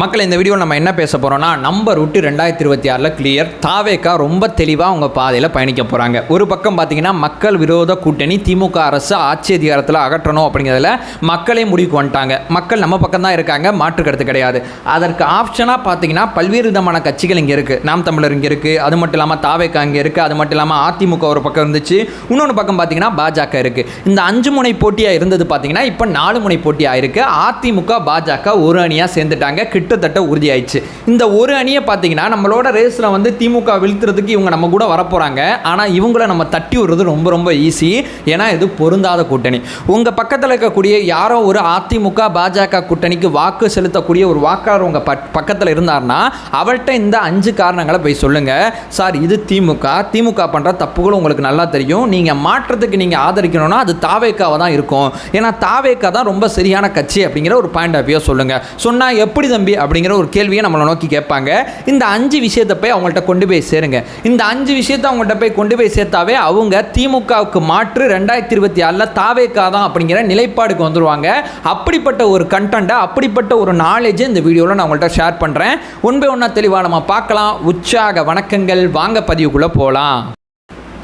மக்கள் இந்த வீடியோவில் நம்ம என்ன பேச போகிறோம்னா நம்பர் விட்டு ரெண்டாயிரத்தி இருபத்தி ஆறில் கிளியர் தாவேக்கா ரொம்ப தெளிவாக அவங்க பாதையில் பயணிக்க போகிறாங்க ஒரு பக்கம் பார்த்தீங்கன்னா மக்கள் விரோத கூட்டணி திமுக அரசு ஆட்சி அதிகாரத்தில் அகற்றணும் அப்படிங்கிறதுல மக்களே முடிவுக்கு வந்துட்டாங்க. மக்கள் நம்ம பக்கம் தான் இருக்காங்க மாற்று கருத்து கிடையாது. அதற்கு ஆப்ஷனாக பார்த்தீங்கன்னா பல்வேறு விதமான கட்சிகள் இங்கே இருக்குது நாம் தமிழர் இங்கே இருக்குது அது மட்டும் இல்லாமல் தாவேக்கா இங்கே இருக்குது அது மட்டும் இல்லாமல் அதிமுக ஒரு பக்கம் இருந்துச்சு. இன்னொன்று பக்கம் பார்த்தீங்கன்னா பாஜக இருக்குது இந்த அஞ்சு முனை போட்டியாக இருந்தது பார்த்தீங்கன்னா இப்போ நாலு முனை போட்டியாக இருக்குது அதிமுக பாஜக ஒரு அணியாக சேர்ந்துட்டாங்க. கிட்ட கிட்டத்தட்ட உறுதியாயிடுச்சு. இந்த ஒரு அணியை பார்த்தீங்கன்னா நம்மளோட ரேஸில் வந்து திமுக வீழ்த்துறதுக்கு இவங்க நம்ம கூட வரப்போகிறாங்க ஆனால் இவங்கள நம்ம தட்டி விடுறது ரொம்ப ரொம்ப ஈஸி ஏன்னா இது பொருந்தாத கூட்டணி. உங்கள் பக்கத்தில் இருக்கக்கூடிய யாரோ ஒரு அதிமுக பாஜக கூட்டணிக்கு வாக்கு செலுத்தக்கூடிய ஒரு வாக்காளர் உங்கள் பக் பக்கத்தில் இருந்தார்னா அவர்கிட்ட இந்த அஞ்சு காரணங்களை போய் சொல்லுங்கள் சார் இது திமுக. திமுக பண்ணுற தப்புகளும் உங்களுக்கு நல்லா தெரியும். நீங்கள் மாற்றத்துக்கு நீங்கள் ஆதரிக்கணும்னா அது தாவேக்காவை தான் இருக்கும். ஏன்னா தாவேக்கா தான் ரொம்ப சரியான கட்சி அப்படிங்கிற ஒரு பாயிண்ட் ஆஃப் வியூ சொல்லுங்கள் சொன்னால் எப்படி தம்பி? அப்படிங்கிற ஒரு கேள்வியை நம்மளை நோக்கி கேட்பாங்க. இந்த அஞ்சு விஷயத்தை போய் அவங்கள்ட்ட கொண்டு போய் சேருங்க. இந்த அஞ்சு விஷயத்தை அவங்கள்ட்ட போய் கொண்டு போய் சேர்த்தாவே அவங்க திமுகவுக்கு மாற்று ரெண்டாயிரத்தி இருபத்தி ஆறில் தாவேக்கா தான் அப்படிங்கிற நிலைப்பாடுக்கு வந்துடுவாங்க அப்படிப்பட்ட ஒரு கண்டென்ட்டை அப்படிப்பட்ட ஒரு நாலேஜை இந்த வீடியோவில் நான் உங்கள்கிட்ட ஷேர் பண்ணுறேன் ஒன் பை ஒன்றா தெளிவாக நம்ம பார்க்கலாம். உற்சாக வணக்கங்கள். வாங்க பதிவுக்குள்ளே போகலாம்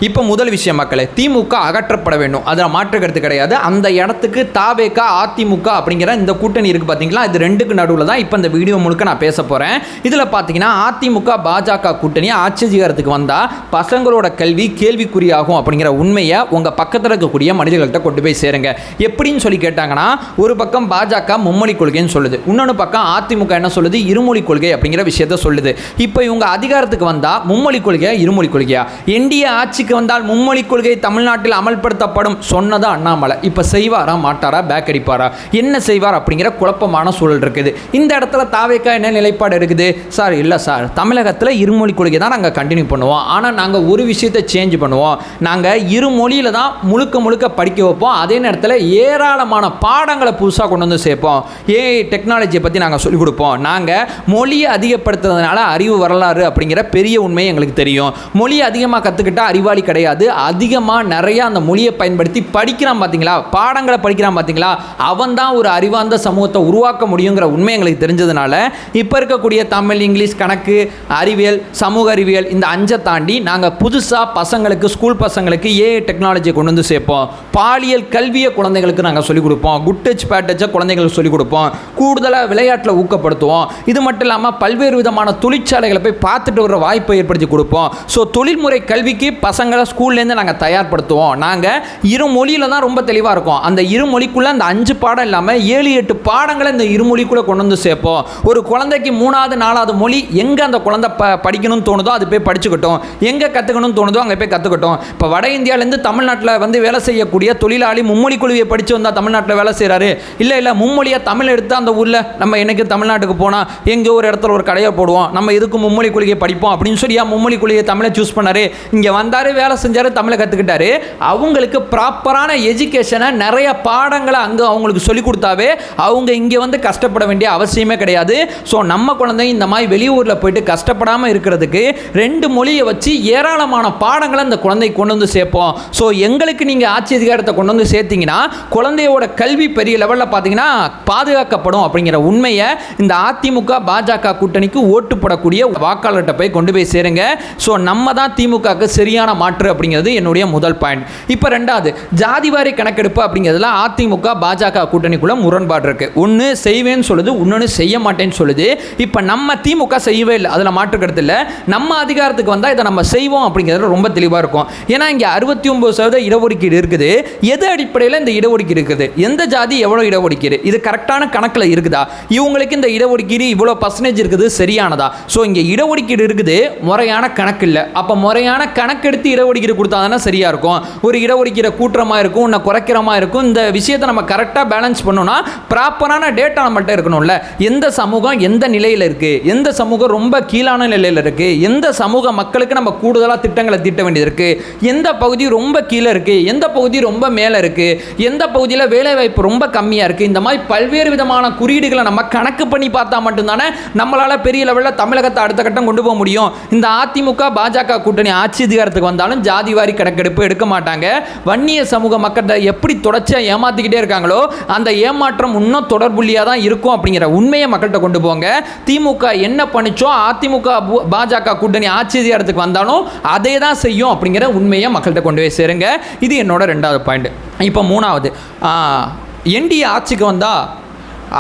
இப்போ முதல் விஷயம் மக்களே திமுக அகற்றப்பட வேண்டும். அதில் மாற்று கருத்து கிடையாது. அந்த இடத்துக்கு தாவேக்கா அதிமுக அப்படிங்கிற இந்த கூட்டணி இருக்குது பார்த்தீங்களா இது ரெண்டுக்கு நடுவில் தான் இப்போ இந்த வீடியோ முழுக்க நான் பேச போகிறேன் இதில் பார்த்தீங்கன்னா அதிமுக பாஜக கூட்டணி ஆட்சி அதிகாரத்துக்கு வந்தால் பசங்களோட கல்வி கேள்விக்குறியாகும் அப்படிங்கிற உண்மையை உங்கள் பக்கத்தில் இருக்கக்கூடிய மனிதர்கள்ட்ட கொண்டு போய் சேருங்க. எப்படின்னு சொல்லி கேட்டாங்கன்னா ஒரு பக்கம் பாஜக மும்மொழி கொள்கைன்னு சொல்லுது. இன்னொன்று பக்கம் அதிமுக என்ன சொல்லுது? இருமொழி கொள்கை அப்படிங்கிற விஷயத்த சொல்லுது. இப்போ இவங்க அதிகாரத்துக்கு வந்தால் மும்மொழி கொள்கையா இருமொழி கொள்கையா? என்டிஏ ஆட்சிக்கு வந்தால் மும்மொழி கொள்கை தமிழ்நாட்டில் அமல்படுத்தப்படும் சொன்னதா அண்ணாமலை. இப்போ செய்வாரா மாட்டாரா பேக் அடிப்பாரா? என்ன செய்வார் அப்படிங்கிற குழப்பமான சூழல் இருக்குது. இந்த இடத்துல தாவேக்கா என்ன நிலைப்பாடு இருக்குது? சார் இல்லை சார். தமிழகத்தில் இருமொழி கொள்கை தான் நாங்கள் கண்டினியூ பண்ணுவோம். ஆனால் நாங்கள் ஒரு விஷயத்தை சேஞ்ச் பண்ணுவோம். நாங்கள் இரு மொழியில் தான் முழுக்க முழுக்க படிக்க வைப்போம். அதே நேரத்தில் ஏராளமான பாடங்களை புதுசாக கொண்டு வந்து சேர்ப்போம். ஏஐ டெக்னாலஜியை பற்றி நாங்கள் சொல்லிக் கொடுப்போம். நாங்கள் மொழியை அதிகப்படுத்துறதுனால அறிவு வரலாறு அப்படிங்கிற பெரிய உண்மை எங்களுக்கு தெரியும். மொழியை அதிகமாக கற்றுக்கிட்டா அறிவாளி கிடையாது. அதிகமாக நிறைய அந்த மொழியை பயன்படுத்தி படிக்கிறான் பார்த்தீங்களா பாடங்களை படிக்கிறான் பார்த்தீங்களா அவன் தான் ஒரு அறிவார்ந்த சமூகத்தை உருவாக்க முடியுங்கிற உண்மை எங்களுக்கு தெரிஞ்சதுனால இப்போ இருக்கக்கூடிய தமிழ் இங்கிலீஷ் கணக்கு அறிவியல் சமூக அறிவியல் இந்த அஞ்சை தாண்டி நாங்கள் புதுசாக பசங்களுக்கு ஸ்கூல் பசங்களுக்கு ஏஐ டெக்னாலஜியை கொண்டு வந்து சேர்ப்போம். பாலியல் கல்வியை குழந்தைங்களுக்கு நாங்கள் சொல்லிக் கொடுப்போம். குட் டச் பேட் டச்சை குழந்தைங்களுக்கு சொல்லிக் கொடுப்போம். கூடுதலாக விளையாட்டில் ஊக்கப்படுத்துவோம். இது மட்டும் இல்லாமல் பல்வேறு விதமான தொழிற்சாலைகளை போய் பார்த்துட்டு வர வாய்ப்பை ஏற்படுத்தி கொடுப்போம். ஸோ தொழில்முறை கல்விக்கு பசங்களை ஸ்கூல்லேருந்து நாங்கள் தயார்படுத்துவோம். நாங்கள் இருமொழியில் தான் ரொம்ப தெளிவாக இருக்கும். அந்த இருமொழிக்குள்ளே அந்த அஞ்சு பாடம் இல்லாமல் ஏழு எட்டு பாடங்களை இந்த இருமொழிக்குள்ளே கொண்டு வந்து சேர்ப்போம். ஒரு குழந்தைக்கு மூணாவது நாலாவது மொழி எங்கே அந்த குழந்தை ப படிக்கணும்னு தோணுதோ அது போய் படிச்சுக்கட்டும். எங்கே கற்றுக்கணும்னு தோணுதோ அங்கே போய் கற்றுக்கட்டும் இப்போ வட இந்தியாவிலேருந்து தமிழ்நாட்டில் வந்து வேலை செய்யக்கூடிய தொழிலாளி மும்மொழி குழுவியை படித்து வந்தால் தமிழ்நாட்டில் வேலை செய்கிறாரு இல்லை இல்லை மும்மொழியாக தமிழ் எடுத்து அந்த ஊரில் நம்ம என்னைக்கு தமிழ்நாட்டுக்கு போனால் எங்கே ஒரு இடத்துல ஒரு கடையை போடுவோம். நம்ம இதுக்கு மும்மொழி கொள்கையை படிப்போம் அப்படின்னு சொல்லி மும்மொழி கொள்கையை தமிழை சூஸ் பண்ணாரு. இங்கே வந்தார் வேலை செஞ்சார் தமிழை கற்றுக்கிட்டாரு அவங்களுக்கு ப்ராப்பரான எஜுகேஷனை நிறைய பாடங்களை அங்கே அவங்களுக்கு சொல்லிக் கொடுத்தாவே அவங்க இங்கே வந்து கஷ்டப்பட வேண்டிய அவசியமே கிடையாது. ஸோ நம்ம குழந்தை இந்த மாதிரி வெளியூரில் போயிட்டு கஷ்டப்படாமல் இருக்கிறதுக்கு ரெண்டு மொழியை வச்சு ஏராளமான பாடங்களை அந்த குழந்தை கொண்டு வந்து சேர்ப்போம். ஸோ எங்களுக்கு நீங்கள் ஆட்சி அதிகாரத்தை கொண்டு வந்து சேர்த்தீங்கன்னா குழந்தையோட கல்வி பெரிய லெவலில் பார்த்தீங்கன்னா பாதுகாக்கப்படும் அப்படிங்கிற உண்மையை இந்த அதிமுக பாஜக கூட்டணிக்கு ஓட்டு போடக்கூடிய வாக்காளர்கிட்ட போய் கொண்டு போய் சேருங்க. ஸோ நம்ம தான் திமுகவுக்கு சரியான மாற்று அப்படிங்கிறது என்னுடைய முதல் பாயிண்ட் இப்போ ரெண்டாவது ஜாதிவாரி கணக்கெடுப்பு அப்படிங்கிறதுல அதிமுக பாஜக கூட்டணிக்குள்ள முரண்பாடு இருக்கு. ஒன்று செய்வேன்னு சொல்லுது இன்னொன்று செய்ய மாட்டேன்னு சொல்லுது. இப்போ நம்ம திமுக செய்யவே இல்லை அதில் மாற்று கருத்து இல்லை. நம்ம அதிகாரத்துக்கு வந்தால் இதை நம்ம செய்வோம் அப்படிங்கிறது ரொம்ப தெளிவாக இருக்கும். ஏன்னா இங்கே அறுபத்தி ஒம்பது சதவீத இடஒதுக்கீடு இருக்குது. எது அடிப்படையில் இந்த இடஒதுக்கீடு இருக்குது? எந்த ஜாதி எவ்வளோ இடஒதுக்கீடு? இது கரெக்டான கணக்கில் இருக்குதா? இவங்களுக்கு இந்த இடஒதுக்கீடு இவ்வளோ பர்சன்டேஜ் இருக்குது சரியானதா? ஸோ இங்கே இடஒதுக்கீடு இருக்குது முறையான கணக்கு இல்லை. அப்போ முறையான கணக்கெடுத்து இடஒதுக்கீடு கொடுத்தா தானே சரியாக இருக்கும்? ஒரு இடஒதுக்கீடு கூட்டுறமா இருக்கும் இன்னும் குறைக்கிறமா இருக்கும். இந்த விஷயத்தை நம்ம கரெக்டாக பேலன்ஸ் பண்ணோம்னா ப்ராப்பரான டேட்டா நம்மள்ட்ட இருக்கணும்ல. எந்த சமூகம் எந்த நிலையில் இருக்குது எந்த சமூகம் ரொம்ப கீழான நிலையில் இருக்குது எந்த சமூக மக்களுக்கு நம்ம கூடுதலாக திட்டங்களை தீட்ட வேண்டியது இருக்குது எந்த பகுதி ரொம்ப கீழே இருக்குது எந்த பகுதி ரொம்ப மேலே இருக்குது எந்த பகுதியில் வேலைவாய்ப்பு ரொம்ப கம்மியாக இருக்குது இந்த மாதிரி பல்வேறு விதமான குறியீடுகளை நம்ம கணக்கு பண்ணி பார்த்தா மட்டும்தானே நம்மளால் பெரிய லெவலில் தமிழகத்தை அடுத்த கட்டம் கொண்டு போக முடியும். இந்த அதிமுக பாஜக கூட்டணி ஆட்சி அதிகாரத்துக்கு வந்தால் வந்தாலும் ஜாதிவாரி கணக்கெடுப்பு எடுக்க மாட்டாங்க. வன்னிய சமூக மக்கள்கிட்ட எப்படி தொடர்ச்சியாக ஏமாத்திக்கிட்டே இருக்காங்களோ அந்த ஏமாற்றம் இன்னும் தொடர்புள்ளியாக தான் இருக்கும் அப்படிங்கிற உண்மையை மக்கள்கிட்ட கொண்டு போங்க. திமுக என்ன பண்ணிச்சோ அதிமுக பாஜக கூட்டணி ஆச்சரியத்துக்கு வந்தாலும் அதே தான் செய்யும் அப்படிங்கிற உண்மையை மக்கள்கிட்ட கொண்டு போய் சேருங்க. இது என்னோட ரெண்டாவது பாயிண்ட் இப்போ மூணாவது. என்டிஏ ஆட்சிக்கு வந்தால்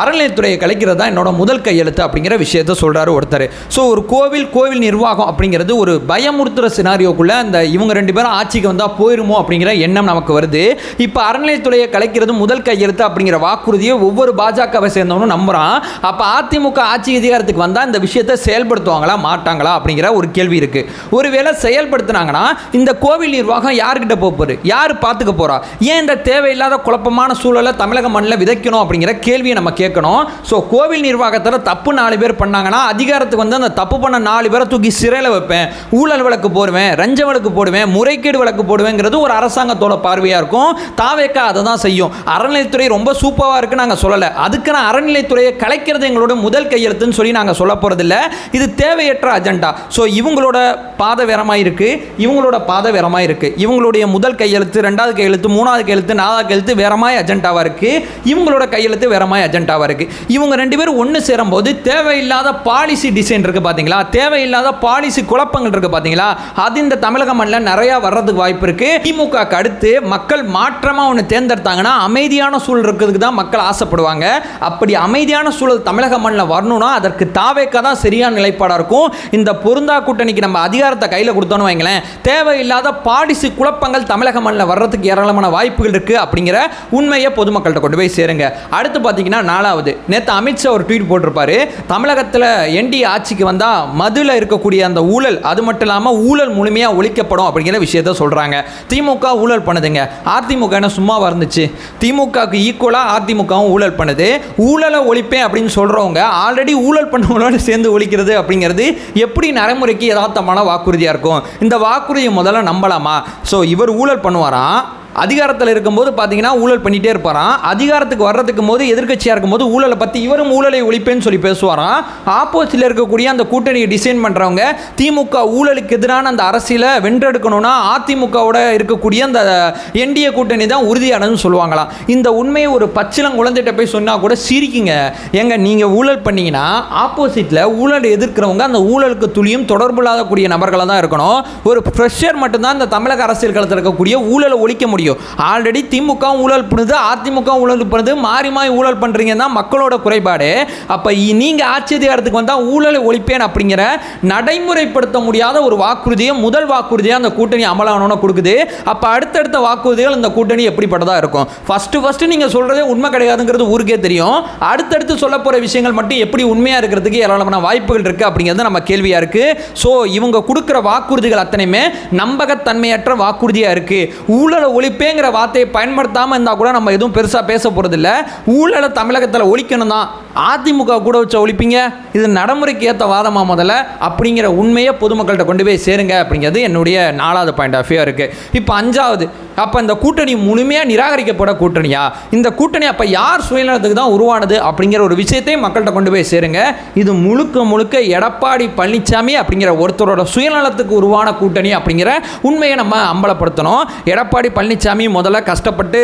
அறநிலையத்துறையை கலைக்கிறது தான் என்னோட முதல் கையெழுத்து அப்படிங்கிற விஷயத்த சொல்கிறாரு ஒருத்தர். ஸோ ஒரு கோவில் கோவில் நிர்வாகம் அப்படிங்கிறது ஒரு பயமுறுத்துகிற சினாரியோக்குள்ளே அந்த இவங்க ரெண்டு பேரும் ஆட்சிக்கு வந்தால் போயிருமோ அப்படிங்கிற எண்ணம் நமக்கு வருது. இப்போ அறநிலையத்துறையை கலைக்கிறது முதல் கையெழுத்து அப்படிங்கிற வாக்குறுதியை ஒவ்வொரு பாஜகவை சேர்ந்தவனும் நம்புகிறான் அப்போ அதிமுக ஆட்சி அதிகாரத்துக்கு வந்தால் இந்த விஷயத்தை செயல்படுத்துவாங்களா மாட்டாங்களா அப்படிங்கிற ஒரு கேள்வி இருக்குது ஒருவேளை செயல்படுத்துனாங்கன்னா இந்த கோவில் நிர்வாகம் யார்கிட்ட போக போகுது? யார் பார்த்துக்க போகிறா ஏன் இந்த தேவையில்லாத குழப்பமான சூழலை தமிழக மண்ணில் விதைக்கணும் அப்படிங்கிற கேள்வியை நம்ம கேட்கணும். ஸோ கோவில் நிர்வாகத்தில் தப்பு நாலு பேர் பண்ணாங்கன்னா அதிகாரத்துக்கு வந்து அந்த தப்பு பண்ண நாலு பேரை தூக்கி சிறையில் வைப்பேன். ஊழல் வழக்கு போடுவேன் ரஞ்ச வழக்கு போடுவேன் முறைகேடு வழக்கு போடுவேங்கிறது ஒரு அரசாங்கத்தோட பார்வையாக இருக்கும். தாவேக்கா அதை தான் செய்யும். அறநிலைத்துறை ரொம்ப சூப்பராக இருக்குன்னு நாங்கள் சொல்லலை. அதுக்கு நான் அறநிலைத்துறையை கலைக்கிறது எங்களோட முதல் கையெழுத்துன்னு சொல்லி நாங்கள் சொல்ல போகிறதில்ல இது தேவையற்ற அஜெண்டா. ஸோ இவங்களோட பாதை வேறமாக இருக்குது இவங்களோட பாதை வேறமாக இருக்குது இவங்களுடைய முதல் கையெழுத்து ரெண்டாவது கையெழுத்து மூணாவது கையெழுத்து நாலாவது கையெழுத்து வேறமாய் அஜெண்டாவாக இருக்குது இவங்களோட கையெழுத்து வேறமாய் அஜெண்டா அஜெண்டாவாக இருக்குது இவங்க ரெண்டு பேரும் ஒன்று சேரும்போது தேவையில்லாத பாலிசி டிசைன் இருக்குது பார்த்தீங்களா தேவையில்லாத பாலிசி குழப்பங்கள் இருக்குது பார்த்தீங்களா அது இந்த தமிழக மண்ணில் நிறையா வர்றதுக்கு வாய்ப்பு இருக்குது திமுக அடுத்து மக்கள் மாற்றமாக ஒன்று தேர்ந்தெடுத்தாங்கன்னா அமைதியான சூழல் இருக்கிறதுக்கு தான் மக்கள் ஆசைப்படுவாங்க. அப்படி அமைதியான சூழல் தமிழக மண்ணில் வரணும்னா அதற்கு தாவேக்கா தான் சரியான நிலைப்பாடாக இருக்கும். இந்த பொருந்தா கூட்டணிக்கு நம்ம அதிகாரத்தை கையில் கொடுத்தோன்னு வைங்களேன். தேவையில்லாத பாலிசி குழப்பங்கள் தமிழக மண்ணில் வர்றதுக்கு ஏராளமான வாய்ப்புகள் இருக்குது அப்படிங்கிற உண்மையை பொதுமக்கள்கிட்ட கொண்டு போய் சேருங்க. அடுத்து பார்த்தீங்கன்னா நாலாவது. நேற்று அமித்ஷா ஒரு ட்வீட் போட்டிருப்பாரு. தமிழகத்தில் என்டி ஆட்சிக்கு வந்தால் மதுல இருக்கக்கூடிய அந்த ஊழல் அது மட்டும் இல்லாமல் ஊழல் முழுமையாக ஒழிக்கப்படும் அப்படிங்கிற விஷயத்த சொல்கிறாங்க திமுக ஊழல் பண்ணுதுங்க. அதிமுக என்ன சும்மாவா இருந்துச்சு திமுகவுக்கு ஈக்குவலாக அதிமுகவும் ஊழல் பண்ணுது. ஊழலை ஒழிப்பேன் அப்படின்னு சொல்கிறவங்க ஆல்ரெடி ஊழல் பண்ணவங்களோட சேர்ந்து ஒழிக்கிறது அப்படிங்கிறது எப்படி நடைமுறைக்கு யதார்த்தமான வாக்குறுதியாக இருக்கும்? இந்த வாக்குறுதியை முதல்ல நம்பலாமா? ஸோ இவர் ஊழல் பண்ணுவாராம் அதிகாரத்தில் இருக்கும்போது பார்த்தீங்கன்னா ஊழல் பண்ணிகிட்டே இருப்பாராம். அதிகாரத்துக்கு வர்றதுக்கு போது எதிர்கட்சியாக இருக்கும்போது ஊழலை பற்றி இவரும் ஊழலை ஒழிப்பேன்னு சொல்லி பேசுவாராம். ஆப்போசிட்டில் இருக்கக்கூடிய அந்த கூட்டணியை டிசைன் பண்ணுறவங்க திமுக ஊழலுக்கு எதிரான அந்த அரசியலை வென்றெடுக்கணும்னா அதிமுகவோட இருக்கக்கூடிய அந்த என்டிஏ கூட்டணி தான் உறுதியானதுன்னு சொல்லுவாங்களாம். இந்த உண்மையை ஒரு பச்சிலம் குழந்தைகிட்ட போய் சொன்னால் கூட சிரிக்குங்க. ஏங்க நீங்கள் ஊழல் பண்ணீங்கன்னா ஆப்போசிட்டில் ஊழலை எதிர்க்கிறவங்க அந்த ஊழலுக்கு துளியும் தொடர்பு இல்லாதக்கூடிய நபர்களாக தான் இருக்கணும். ஒரு ஃப்ரெஷர் மட்டும்தான் இந்த தமிழக அரசியல் களத்தில் இருக்கக்கூடிய ஊழலை ஒழிக்க முடியும். ஆல்ரெடி திமுக ஊழல் பண்ணுது அதிமுக ஊழல் பண்ணுது மாறி மாறி ஊழல் பண்ணுறீங்க தான் மக்களோட குறைபாடு. அப்போ நீங்கள் ஆட்சி அதிகாரத்துக்கு வந்தால் ஊழலை ஒழிப்பேன் அப்படிங்கிற நடைமுறைப்படுத்த முடியாத ஒரு வாக்குறுதியை முதல் வாக்குறுதியாக அந்த கூட்டணி அமலானோன்னு கொடுக்குது. அப்போ அடுத்தடுத்த வாக்குறுதிகள் இந்த கூட்டணி எப்படிப்பட்டதாக இருக்கும்? ஃபஸ்ட்டு ஃபஸ்ட்டு நீங்கள் சொல்கிறதே உண்மை கிடையாதுங்கிறது ஊருக்கே தெரியும். அடுத்தடுத்து சொல்ல போகிற விஷயங்கள் மட்டும் எப்படி உண்மையாக இருக்கிறதுக்கு ஏராளமான வாய்ப்புகள் இருக்குது அப்படிங்கிறது நம்ம கேள்வியாக இருக்குது ஸோ இவங்க கொடுக்குற வாக்குறுதிகள் அத்தனையுமே நம்பகத்தன்மையற்ற வாக்குறுதியாக இருக்குது ஊழலை ஒழிப்பேங்கிற வார்த்தையை பயன்படுத்தாமல் இருந்தால் கூட நம்ம எதுவும் பெருசாக பேச போகிறதில்ல ஊழலை தமிழகத்தில் ஒழிக்கணும் தான் அதிமுக கூட வச்சு ஒழிப்பீங்க? இது நடைமுறைக்கு ஏற்ற வாதமாக முதல்ல? அப்படிங்கிற உண்மையை பொதுமக்கள்கிட்ட கொண்டு போய் சேருங்க அப்படிங்கிறது என்னுடைய நாலாவது பாயிண்ட் ஆஃப் வியூ இருக்குது இப்போ அஞ்சாவது அப்போ இந்த கூட்டணி முழுமையாக நிராகரிக்கப்பட கூட்டணியா? இந்த கூட்டணி அப்போ யார் சுயநலத்துக்கு தான் உருவானது அப்படிங்கிற ஒரு விஷயத்தையும் மக்கள்கிட்ட கொண்டு போய் சேருங்க. இது முழுக்க முழுக்க எடப்பாடி பழனிசாமி அப்படிங்கிற ஒருத்தரோட சுயநலத்துக்கு உருவான கூட்டணி அப்படிங்கிற உண்மையை நம்ம அம்பலப்படுத்தணும். எடப்பாடி பழனிசாமி முதல்ல கஷ்டப்பட்டு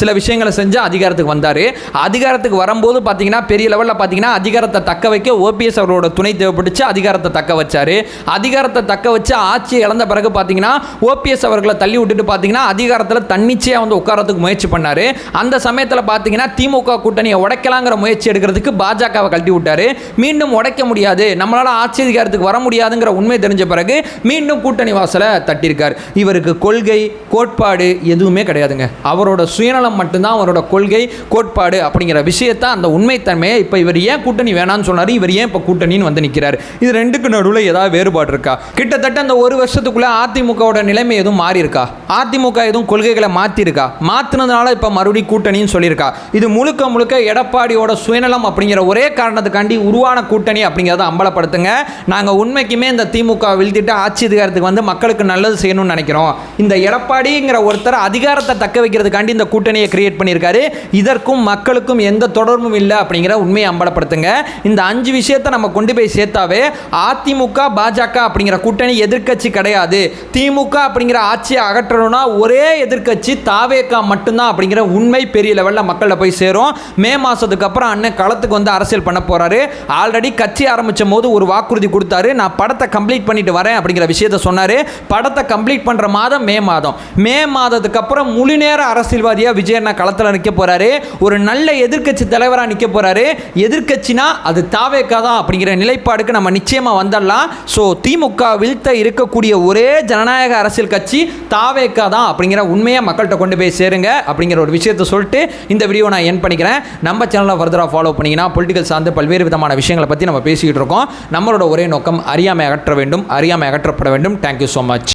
சில விஷயங்களை செஞ்சு அதிகாரத்துக்கு வந்தார். அதிகாரத்துக்கு வரும்போது பார்த்தீங்கன்னா பெரிய லெவலில் பார்த்தீங்கன்னா அதிகாரத்தை தக்க வைக்க ஓபிஎஸ் அவரோட துணை தேவைப்பட்டுச்சு. அதிகாரத்தை தக்க வச்சார். அதிகாரத்தை தக்க வச்சு ஆட்சியை இழந்த பிறகு பார்த்தீங்கன்னா ஓபிஎஸ் அவர்களை தள்ளி விட்டுட்டு பார்த்தீங்கன்னா அதிகாரத்தில் தன்னிச்சையாக வந்து உட்காரத்துக்கு முயற்சி பண்ணார். அந்த சமயத்தில் பார்த்தீங்கன்னா திமுக கூட்டணியை உடைக்கலாங்கிற முயற்சி எடுக்கிறதுக்கு பாஜகவை கழட்டி விட்டார். மீண்டும் உடைக்க முடியாது. நம்மளால் ஆட்சி அதிகாரத்துக்கு வர முடியாதுங்கிற உண்மை தெரிஞ்ச பிறகு மீண்டும் கூட்டணி வாசலை தட்டியிருக்கார். இவருக்கு கொள்கை கோட்பாடு எதுவுமே கிடையாதுங்க. அவரோட சுயநலம் மட்டும்தான் அவரோட கொள்கை கோட்பாடு அப்படிங்கிற விஷயத்தை அந்த உண்மைத்தன்மையை இப்போ இவர் ஏன் கூட்டணி வேணாம்னு சொன்னார். இவர் ஏன் இப்போ கூட்டணின்னு வந்து நிற்கிறார் இது ரெண்டுக்கு நடுவில் ஏதாவது வேறுபாடு இருக்கா? கிட்டத்தட்ட அந்த ஒரு வருஷத்துக்குள்ளே அதிமுகவோட நிலைமை எதுவும் மாறி இருக்கா அதிமுக திமுக எதுவும் கொள்கைகளை மாற்றிருக்கா மாற்றினதுனால இப்போ மறுபடியும் கூட்டணின்னு சொல்லியிருக்கா. இது முழுக்க முழுக்க எடப்பாடியோட சுயநலம் அப்படிங்கிற ஒரே காரணத்துக்காண்டி உருவான கூட்டணி அப்படிங்கிறத அம்பலப்படுத்துங்க. நாங்கள் உண்மைக்குமே இந்த திமுக வீழ்த்திட்டு ஆட்சி அதிகாரத்துக்கு வந்து மக்களுக்கு நல்லது செய்யணும்னு நினைக்கிறோம். இந்த எடப்பாடிங்கிற ஒருத்தர் அதிகாரத்தை தக்க வைக்கிறதுக்காண்டி இந்த கூட்டணியை கிரியேட் பண்ணியிருக்காரு. இதற்கும் மக்களுக்கும் எந்த தொடர்பும் இல்லை அப்படிங்கிற உண்மையை அம்பலப்படுத்துங்க. இந்த அஞ்சு விஷயத்தை நம்ம கொண்டு போய் சேர்த்தாவே அதிமுக பாஜக அப்படிங்கிற கூட்டணி எதிர்கட்சி கிடையாது. திமுக அப்படிங்கிற ஆட்சியை அகற்றணும்னா ஒரே எதிர்கட்சி தாவேக்கா மட்டும்தான் அப்படிங்கிற உண்மை பெரிய லெவலில் மக்களில் போய் சேரும். மே மாதத்துக்கு அப்புறம் அண்ணன் களத்துக்கு வந்து அரசியல் பண்ண போகிறாரு ஆல்ரெடி கட்சி ஆரம்பித்த போது ஒரு வாக்குறுதி கொடுத்தாரு. நான் படத்தை கம்ப்ளீட் பண்ணிட்டு வரேன் அப்படிங்கிற விஷயத்த சொன்னார். படத்தை கம்ப்ளீட் பண்ணுற மாதம் மே மாதம். மே மாதத்துக்கு அப்புறம் முழு நேர அரசியல்வாதியாக விஜயண்ணா களத்தில் நிற்க போகிறாரு ஒரு நல்ல எதிர்க்கட்சி தலைவராக நிற்க போகிறாரு எதிர்கட்சினா அது தாவேக்கா தான் அப்படிங்கிற நிலைப்பாடுக்கு நம்ம நிச்சயமாக வந்துடலாம். ஸோ திமுக வீழ்த்த இருக்கக்கூடிய ஒரே ஜனநாயக அரசியல் கட்சி தாவேக்கா தான் அப்படிங்கிற உண்மையை மக்கள்கிட்ட கொண்டு போய் சேருங்க அப்படிங்கிற ஒரு விஷயத்தை சொல்லிட்டு இந்த வீடியோ நான் என் பண்ணிக்கிறேன். நம்ம சேனலை ஃபர்தராக ஃபாலோ பண்ணிங்கன்னா பொலிட்டிக்கல் சார்ந்து பல்வேறு விதமான விஷயங்களை பற்றி நம்ம பேசிக்கிட்டு இருக்கோம். நம்மளோட ஒரே நோக்கம் அறியாமை அகற்ற வேண்டும் அறியாமை அகற்றப்பட வேண்டும். Thank you so much